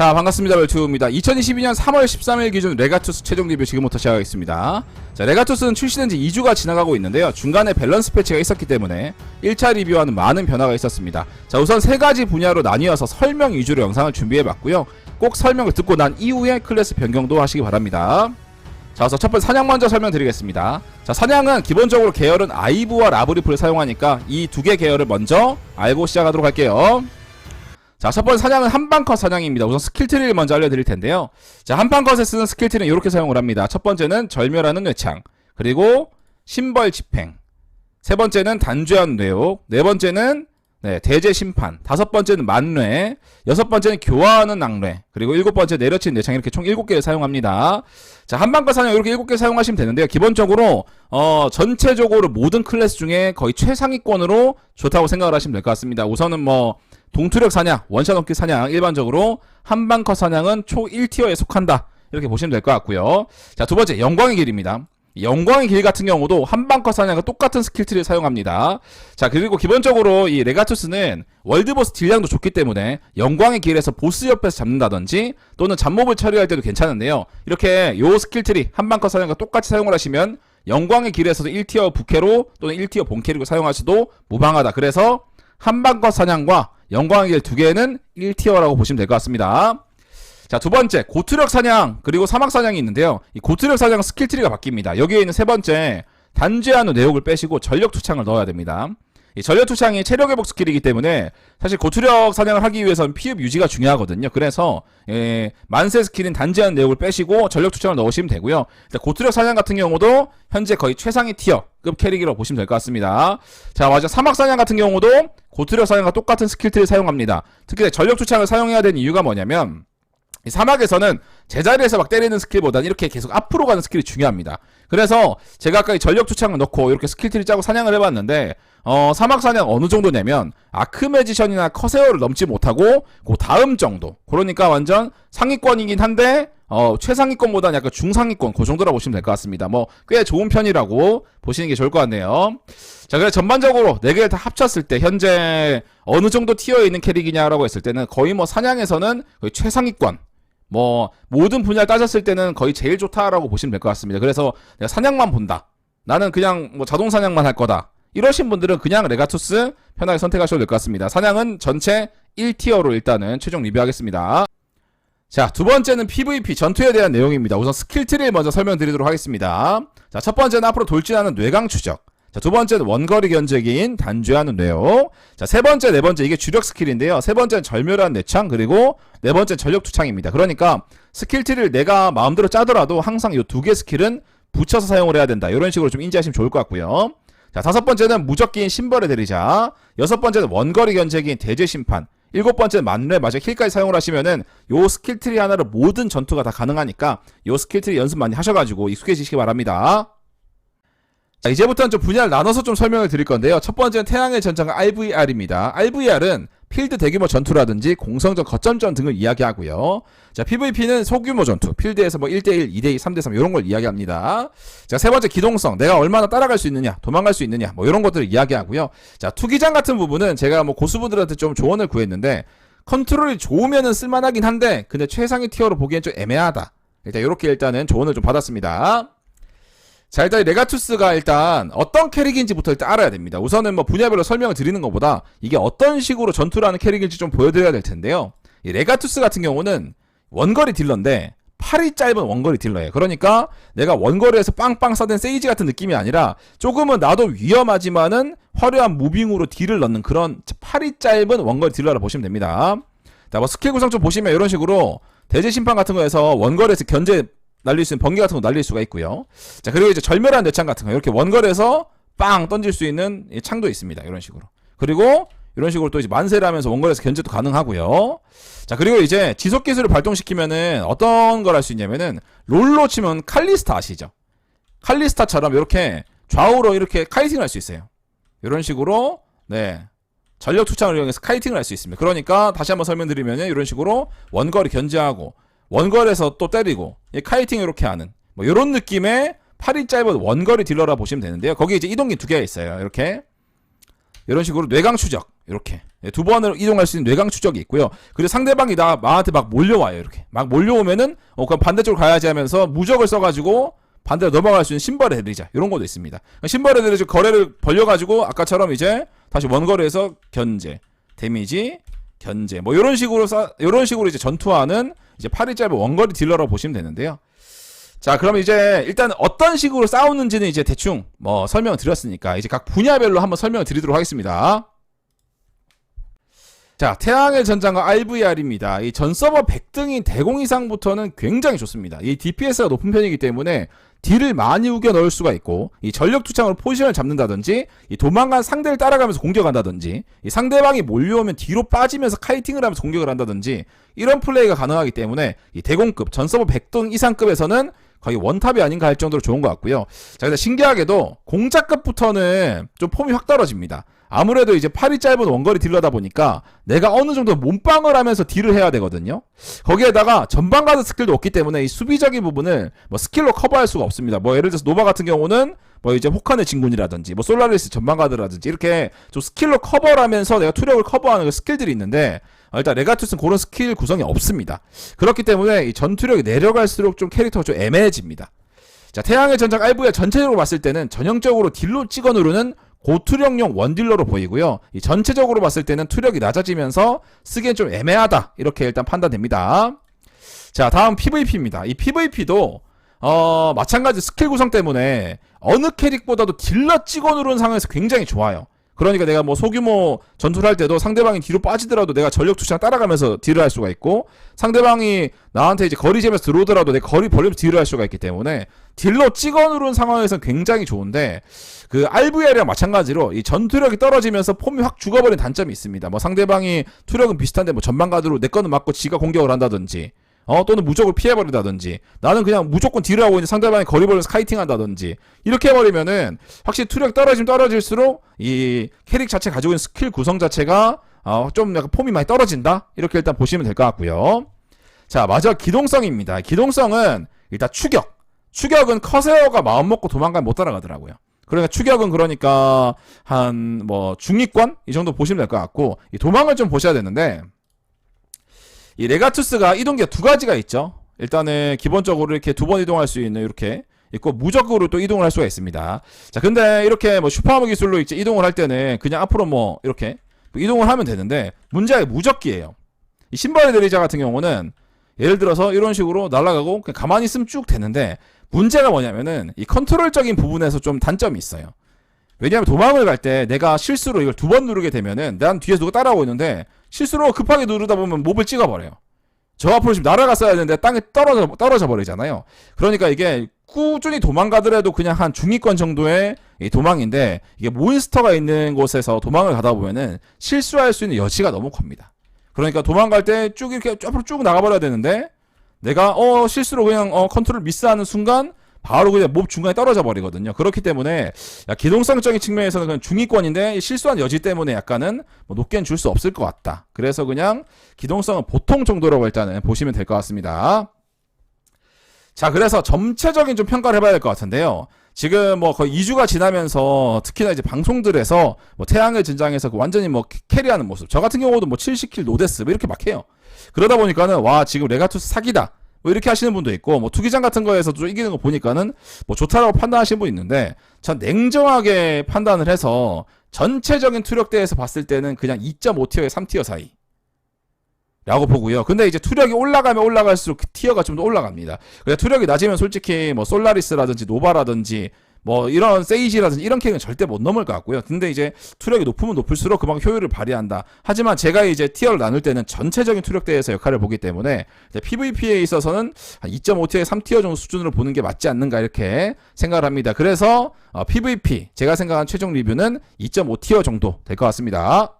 자 반갑습니다. 벨투입니다. 2022년 3월 13일 기준 레가투스 최종 리뷰 지금부터 시작하겠습니다. 자 레가투스는 출시된 지 2주가 지나가고 있는데요. 중간에 밸런스 패치가 있었기 때문에 1차 리뷰와는 많은 변화가 있었습니다. 자 우선 세 가지 분야로 나뉘어서 설명 위주로 영상을 준비해봤고요. 꼭 설명을 듣고 난 이후에 클래스 변경도 하시기 바랍니다. 자, 그래서 첫 번째 사냥 먼저 설명드리겠습니다. 자, 사냥은 기본적으로 계열은 아이브와 라브리프를 사용하니까 이 두 개 계열을 먼저 알고 시작하도록 할게요. 자, 첫 번째 사냥은 한방컷 사냥입니다. 우선 스킬트리를 먼저 알려드릴 텐데요. 자, 한방컷에 쓰는 스킬트리는 이렇게 사용을 합니다. 첫 번째는 절멸하는 뇌창, 그리고 신벌 집행, 세 번째는 단죄한 뇌옥, 네 번째는 네, 대제 심판, 다섯 번째는 만뇌, 여섯 번째는 교화하는 악뇌, 그리고 일곱 번째 내려친 뇌창 이렇게 총 일곱 개를 사용합니다. 자, 한방과 사냥 이렇게 일곱 개 사용하시면 되는데요. 기본적으로 어, 전체적으로 모든 클래스 중에 거의 최상위권으로 좋다고 생각을 하시면 될 것 같습니다. 우선은 뭐 동투력 사냥, 원샷 넘기 사냥 일반적으로 한방컷 사냥은 초 1티어에 속한다. 이렇게 보시면 될 것 같고요. 자, 두 번째 영광의 길입니다. 영광의 길 같은 경우도 한방컷 사냥과 똑같은 스킬트를 사용합니다. 자, 그리고 기본적으로 이 레가투스는 월드보스 딜량도 좋기 때문에 영광의 길에서 보스 옆에서 잡는다든지 또는 잡몹을 처리할 때도 괜찮은데요. 이렇게 요 스킬트리 한방컷 사냥과 똑같이 사용을 하시면 영광의 길에서도 1티어 부캐로 또는 1티어 본캐릭을 사용하셔도 무방하다. 그래서 한방컷 사냥과 영광의 길 두 개는 1티어라고 보시면 될 것 같습니다. 자, 두 번째, 고투력 사냥, 그리고 사막 사냥이 있는데요. 이 고투력 사냥 스킬 트리가 바뀝니다. 여기에 있는 세 번째, 단죄하는 내용을 빼시고 전력 투창을 넣어야 됩니다. 이 전력 투창이 체력 회복 스킬이기 때문에 사실 고투력 사냥을 하기 위해서는 피흡 유지가 중요하거든요. 그래서 예, 만세 스킬인 단죄하는 내용을 빼시고 전력 투창을 넣으시면 되고요. 고투력 사냥 같은 경우도 현재 거의 최상위 티어급 캐릭이라고 보시면 될 것 같습니다. 자, 맞아. 사막 사냥 같은 경우도 고투력 사냥과 똑같은 스킬 트리를 사용합니다. 특히 전력 투창을 사용해야 되는 이유가 뭐냐면 이 사막에서는 제자리에서 막 때리는 스킬보다는 이렇게 계속 앞으로 가는 스킬이 중요합니다. 그래서 제가 아까 이 전력 투창을 넣고 이렇게 스킬트리 짜고 사냥을 해봤는데 어, 사막 사냥 어느 정도냐면 아크메지션이나 커세어를 넘지 못하고 그 다음 정도. 그러니까 완전 상위권이긴 한데 어, 최상위권보다는 약간 중상위권 그 정도라고 보시면 될 것 같습니다. 뭐 꽤 좋은 편이라고 보시는 게 좋을 것 같네요. 자, 그래 전반적으로 네 개를 다 합쳤을 때 현재 어느 정도 티어에 있는 캐릭이냐라고 했을 때는 거의 뭐 사냥에서는 거의 최상위권 뭐 모든 분야를 따졌을 때는 거의 제일 좋다라고 보시면 될 것 같습니다. 그래서 내가 사냥만 본다. 나는 그냥 뭐 자동 사냥만 할 거다. 이러신 분들은 그냥 레가투스 편하게 선택하셔도 될 것 같습니다. 사냥은 전체 1티어로 일단은 최종 리뷰하겠습니다. 자, 두 번째는 PVP 전투에 대한 내용입니다. 우선 스킬 트리를 먼저 설명드리도록 하겠습니다. 자, 첫 번째는 앞으로 돌진하는 뇌강 추적. 자, 두 번째는 원거리 견제기인 단죄하는 뇌요. 자, 세 번째, 네 번째 이게 주력 스킬인데요. 세 번째는 절멸한 뇌창 그리고 네 번째 전력 투창입니다. 그러니까 스킬 트리를 내가 마음대로 짜더라도 항상 이 두 개 스킬은 붙여서 사용을 해야 된다. 이런 식으로 좀 인지하시면 좋을 것 같고요. 자, 다섯 번째는 무적기인 신벌의 대리자. 여섯 번째는 원거리 견제기인 대제 심판. 일곱 번째는 만뇌 마저 힐까지 사용을 하시면은 요 스킬 트리 하나로 모든 전투가 다 가능하니까 요 스킬 트리 연습 많이 하셔가지고 익숙해지시기 바랍니다. 자, 이제부터는 좀 분야를 나눠서 좀 설명을 드릴 건데요. 첫 번째는 태양의 전장은 RVR입니다. RVR은 필드 대규모 전투라든지 공성전 거점전 등을 이야기하고요. 자, PVP는 소규모 전투, 필드에서 뭐 1대1, 2대2, 3대3 이런 걸 이야기합니다. 자, 세 번째 기동성, 내가 얼마나 따라갈 수 있느냐, 도망갈 수 있느냐, 뭐 이런 것들을 이야기하고요. 자, 투기장 같은 부분은 제가 뭐 고수분들한테 좀 조언을 구했는데 컨트롤이 좋으면은 쓸만하긴 한데 근데 최상위 티어로 보기엔 좀 애매하다. 일단 이렇게 일단은 조언을 좀 받았습니다. 자 일단 이 레가투스가 일단 어떤 캐릭인지부터 일단 알아야 됩니다. 우선은 뭐 분야별로 설명을 드리는 것보다 이게 어떤 식으로 전투를 하는 캐릭인지 좀 보여드려야 될 텐데요. 이 레가투스 같은 경우는 원거리 딜러인데 팔이 짧은 원거리 딜러예요. 그러니까 내가 원거리에서 빵빵 쏴댄 세이지 같은 느낌이 아니라 조금은 나도 위험하지만은 화려한 무빙으로 딜을 넣는 그런 팔이 짧은 원거리 딜러라 보시면 됩니다. 자, 뭐 스킬 구성 좀 보시면 이런 식으로 대제 심판 같은 거에서 원거리에서 견제 날릴 수 있는 번개 같은 거 날릴 수가 있고요. 자, 그리고 이제 절멸한 뇌창 같은 거 이렇게 원거리에서 빵 던질 수 있는 이 창도 있습니다. 이런 식으로. 그리고 이런 식으로 또 이제 만세를 하면서 원거리에서 견제도 가능하고요. 자, 그리고 이제 지속 기술을 발동시키면은 어떤 걸 할 수 있냐면은 롤로 치면 칼리스타 아시죠? 칼리스타처럼 이렇게 좌우로 이렇게 카이팅을 할 수 있어요. 이런 식으로 네. 전력 투창을 이용해서 카이팅을 할 수 있습니다. 그러니까 다시 한번 설명드리면은 이런 식으로 원거리 견제하고 원거리에서 또 때리고 이 카이팅 이렇게 하는 뭐 이런 느낌의 팔이 짧은 원거리 딜러라 보시면 되는데요. 거기 이제 이동기 두 개가 있어요. 이렇게 이런 식으로 뇌강 추적 이렇게 예, 두 번으로 이동할 수 있는 뇌강 추적이 있고요. 그리고 상대방이 나 나한테 막 몰려와요 이렇게 막 몰려오면은 어 그럼 반대쪽으로 가야지 하면서 무적을 써가지고 반대로 넘어갈 수 있는 신발의 대리자 이런 것도 있습니다. 신발의 대리자 거래를 벌려가지고 아까처럼 이제 다시 원거래에서 견제 데미지 견제 뭐 이런 식으로 싸 이런 식으로 이제 전투하는 이제 팔이 짧은 원거리 딜러라고 보시면 되는데요. 자, 그럼 이제 일단 어떤 식으로 싸우는지는 이제 대충 뭐 설명을 드렸으니까 이제 각 분야별로 한번 설명을 드리도록 하겠습니다. 자, 태양의 전장과 RVR입니다. 이 전 서버 100등인 대공 이상부터는 굉장히 좋습니다. 이 DPS가 높은 편이기 때문에 딜을 많이 우겨 넣을 수가 있고 이 전력 투창으로 포지션을 잡는다든지 이 도망간 상대를 따라가면서 공격한다든지 이 상대방이 몰려오면 뒤로 빠지면서 카이팅을 하면서 공격을 한다든지 이런 플레이가 가능하기 때문에 이 대공급 전 서버 100등 이상급에서는 거의 원탑이 아닌가 할 정도로 좋은 것 같고요. 자, 근데 신기하게도 공짜급부터는 좀 폼이 확 떨어집니다. 아무래도 이제 팔이 짧은 원거리 딜러다 보니까 내가 어느 정도 몸빵을 하면서 딜을 해야 되거든요. 거기에다가 전방 가드 스킬도 없기 때문에 이 수비적인 부분을 뭐 스킬로 커버할 수가 없습니다. 뭐 예를 들어서 노바 같은 경우는 뭐 이제 호칸의 진군이라든지 뭐 솔라리스 전방 가드라든지 이렇게 좀 스킬로 커버를 하면서 내가 투력을 커버하는 그 스킬들이 있는데 어, 일단 레가투스는 그런 스킬 구성이 없습니다. 그렇기 때문에 이 전투력이 내려갈수록 좀 캐릭터가 좀 애매해집니다. 자, 태양의 전장 RVR 전체적으로 봤을 때는 전형적으로 딜로 찍어 누르는 고투력용 원딜러로 보이고요. 이 전체적으로 봤을 때는 투력이 낮아지면서 쓰기엔 좀 애매하다. 이렇게 일단 판단됩니다. 자, 다음 PVP입니다. 이 PVP도 어, 마찬가지 스킬 구성 때문에 어느 캐릭보다도 딜러 찍어 누르는 상황에서 굉장히 좋아요. 그러니까 내가 뭐 소규모 전투를 할 때도 상대방이 뒤로 빠지더라도 내가 전력 투시랑 따라가면서 딜을 할 수가 있고 상대방이 나한테 이제 거리 재면서 들어오더라도 내 거리 벌리면서 딜을 할 수가 있기 때문에 딜로 찍어 누르는 상황에서는 굉장히 좋은데 그 RVR이랑 마찬가지로 이 전투력이 떨어지면서 폼이 확 죽어버린 단점이 있습니다. 뭐 상대방이 투력은 비슷한데 뭐 전방 가드로 내 거는 맞고 지가 공격을 한다든지 어 또는 무적을 피해버린다든지 나는 그냥 무조건 딜을 하고 있는 상대방이 거리 벌려서 카이팅 한다든지 이렇게 해버리면은 확실히 투력 떨어지면 떨어질수록 이 캐릭 자체 가지고 있는 스킬 구성 자체가 어 좀 약간 폼이 많이 떨어진다? 이렇게 일단 보시면 될 것 같고요. 자 마지막 기동성입니다. 기동성은 일단 추격. 추격은 커세어가 마음 먹고 도망가면 못 따라가더라고요. 그러니까 추격은 그러니까 한 뭐 중위권? 이 정도 보시면 될 것 같고 이 도망을 좀 보셔야 되는데 이 레가투스가 이동기가 두 가지가 있죠. 일단은 기본적으로 이렇게 두 번 이동할 수 있는 이렇게 있고 무적으로 또 이동을 할 수가 있습니다. 자, 근데 이렇게 뭐 슈퍼하머 기술로 이제 이동을 할 때는 그냥 앞으로 뭐 이렇게 이동을 하면 되는데 문제가 무적기예요. 이 신발의 대리자 같은 경우는 예를 들어서 이런 식으로 날아가고 그냥 가만히 있으면 쭉 되는데 문제가 뭐냐면은 이 컨트롤적인 부분에서 좀 단점이 있어요. 왜냐하면 도망을 갈 때 내가 실수로 이걸 두 번 누르게 되면은 난 뒤에서 누가 따라오고 있는데 실수로 급하게 누르다 보면 몹을 찍어버려요. 저 앞으로 지금 날아갔어야 되는데 땅에 떨어져 떨어져 버리잖아요. 그러니까 이게 꾸준히 도망가더라도 그냥 한 중위권 정도의 이 도망인데 이게 몬스터가 있는 곳에서 도망을 가다 보면은 실수할 수 있는 여지가 너무 큽니다. 그러니까 도망갈 때 쭉 이렇게 앞으로 쭉 나가버려야 되는데 내가 어 실수로 그냥 어 컨트롤 미스하는 순간 바로 그냥 몹 중간에 떨어져 버리거든요. 그렇기 때문에 야, 기동성적인 측면에서는 그냥 중위권인데 실수한 여지 때문에 약간은 뭐 높게는 줄 수 없을 것 같다. 그래서 그냥 기동성은 보통 정도라고 일단은 보시면 될 것 같습니다. 자, 그래서 전체적인 좀 평가를 해봐야 될 것 같은데요. 지금 뭐 거의 2주가 지나면서 특히나 이제 방송들에서 뭐 태양의 전장에서 그 완전히 뭐 캐리하는 모습. 저 같은 경우도 뭐 70킬 노데스 뭐 이렇게 막 해요. 그러다 보니까는 와 지금 레가투스 사기다. 뭐 이렇게 하시는 분도 있고 뭐 투기장 같은 거에서도 좀 이기는 거 보니까는 뭐 좋다라고 판단하시는 분 있는데 전 냉정하게 판단을 해서 전체적인 투력대에서 봤을 때는 그냥 2.5티어에 3티어 사이. 라고 보고요. 근데 이제 투력이 올라가면 올라갈수록 그 티어가 좀 더 올라갑니다. 그냥 투력이 낮으면 솔직히 뭐 솔라리스라든지 노바라든지 뭐 이런 세이지라든지 이런 캐릭은 절대 못 넘을 것 같고요. 근데 이제 투력이 높으면 높을수록 그만큼 효율을 발휘한다. 하지만 제가 이제 티어를 나눌 때는 전체적인 투력대에서 역할을 보기 때문에 PVP에 있어서는 한 2.5티어에 3티어 정도 수준으로 보는 게 맞지 않는가 이렇게 생각을 합니다. 그래서 어, PVP 제가 생각한 최종 리뷰는 2.5티어 정도 될 것 같습니다.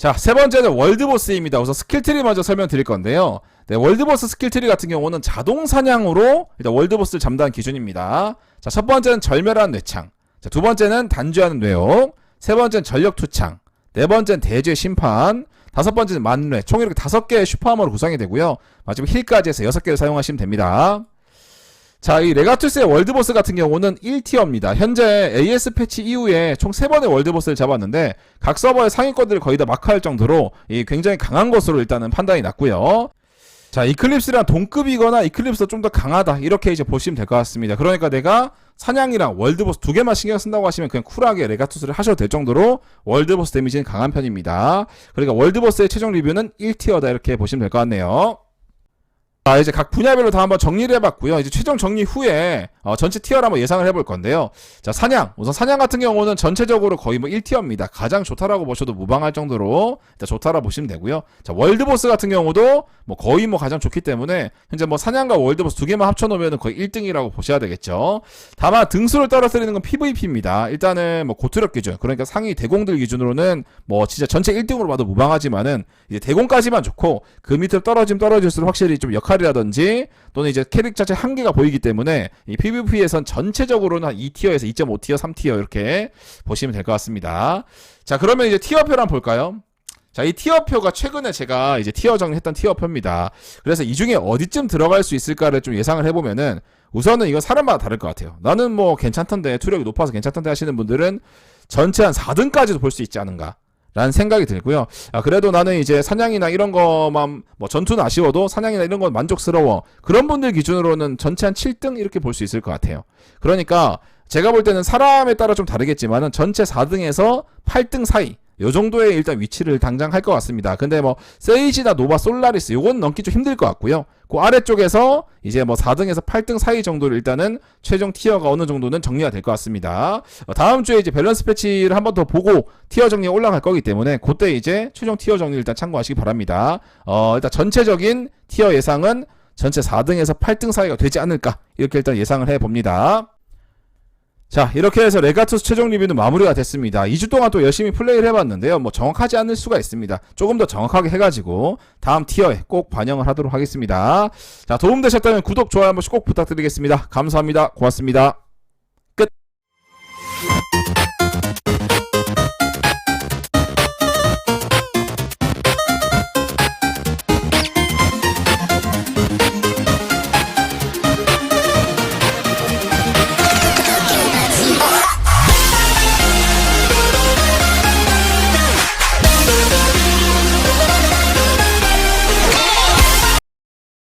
자, 세 번째는 월드보스입니다. 우선 스킬트리 먼저 설명드릴 건데요. 네, 월드보스 스킬트리 같은 경우는 자동 사냥으로 일단 월드보스를 잠단 기준입니다. 자, 첫 번째는 절멸한 뇌창. 자, 두 번째는 단죄하는 뇌용. 세 번째는 전력 투창. 네 번째는 대죄 심판. 다섯 번째는 만뇌. 총 이렇게 다섯 개의 슈퍼하머로 구성이 되고요. 마지막 힐까지 해서 여섯 개를 사용하시면 됩니다. 자, 이 레가투스의 월드보스 같은 경우는 1티어입니다. 현재 AS 패치 이후에 총 3번의 월드보스를 잡았는데 각 서버의 상위권들을 거의 다 마크할 정도로 이 굉장히 강한 것으로 일단은 판단이 났고요. 자, 이클립스랑 동급이거나 이클립스가 좀 더 강하다. 이렇게 이제 보시면 될 것 같습니다. 그러니까 내가 사냥이랑 월드보스 두 개만 신경 쓴다고 하시면 그냥 쿨하게 레가투스를 하셔도 될 정도로 월드보스 데미지는 강한 편입니다. 그러니까 월드보스의 최종 리뷰는 1티어다. 이렇게 보시면 될 것 같네요. 자, 이제 각 분야별로 다 한번 정리를 해봤고요. 이제 최종 정리 후에 어, 전체 티어를 한번 예상을 해볼 건데요. 자, 사냥. 우선 사냥 같은 경우는 전체적으로 거의 뭐 1티어입니다. 가장 좋다라고 보셔도 무방할 정도로 일단 좋다라 보시면 되고요. 자, 월드보스 같은 경우도 뭐 거의 뭐 가장 좋기 때문에 현재 뭐 사냥과 월드보스 두 개만 합쳐놓으면 거의 1등이라고 보셔야 되겠죠. 다만 등수를 떨어뜨리는 건 PVP입니다. 일단은 뭐 고투력 기준, 그러니까 상위 대공들 기준으로는 뭐 진짜 전체 1등으로 봐도 무방하지만은 이제 대공까지만 좋고 그 밑으로 떨어지면 떨어질수록 확실히 좀 역할 이라든지 또는 이제 캐릭 자체 한계가 보이기 때문에 이 PVP에선 전체적으로는 한 2티어에서 2.5티어, 3티어 이렇게 보시면 될 것 같습니다. 자, 그러면 이제 티어표를 한번 볼까요? 자, 이 티어표가 최근에 제가 이제 티어 정리했던 티어표입니다. 그래서 이 중에 어디쯤 들어갈 수 있을까를 좀 예상을 해보면은 우선은 이건 사람마다 다를 것 같아요. 나는 뭐 괜찮던데, 투력이 높아서 괜찮던데 하시는 분들은 전체 한 4등까지도 볼 수 있지 않은가. 라는 생각이 들고요. 아, 그래도 나는 이제 사냥이나 이런 거만, 뭐 전투는 아쉬워도 사냥이나 이런 건 만족스러워. 그런 분들 기준으로는 전체 한 7등 이렇게 볼 수 있을 것 같아요. 그러니까 제가 볼 때는 사람에 따라 좀 다르겠지만은 전체 4등에서 8등 사이. 요 정도의 일단 위치를 당장 할 것 같습니다. 근데 뭐 세이지나 노바 솔라리스 요건 넘기 좀 힘들 것 같고요. 그 아래쪽에서 이제 뭐 4등에서 8등 사이 정도를 일단은 최종 티어가 어느 정도는 정리가 될 것 같습니다. 어, 다음 주에 이제 밸런스 패치를 한 번 더 보고 티어 정리 올라갈 거기 때문에 그때 이제 최종 티어 정리 일단 참고하시기 바랍니다. 어, 일단 전체적인 티어 예상은 전체 4등에서 8등 사이가 되지 않을까 이렇게 일단 예상을 해 봅니다. 자, 이렇게 해서 레가투스 최종 리뷰는 마무리가 됐습니다. 2주 동안 또 열심히 플레이를 해봤는데요. 뭐 정확하지 않을 수가 있습니다. 조금 더 정확하게 해가지고 다음 티어에 꼭 반영을 하도록 하겠습니다. 자, 도움되셨다면 구독, 좋아요 한 번씩 꼭 부탁드리겠습니다. 감사합니다. 고맙습니다.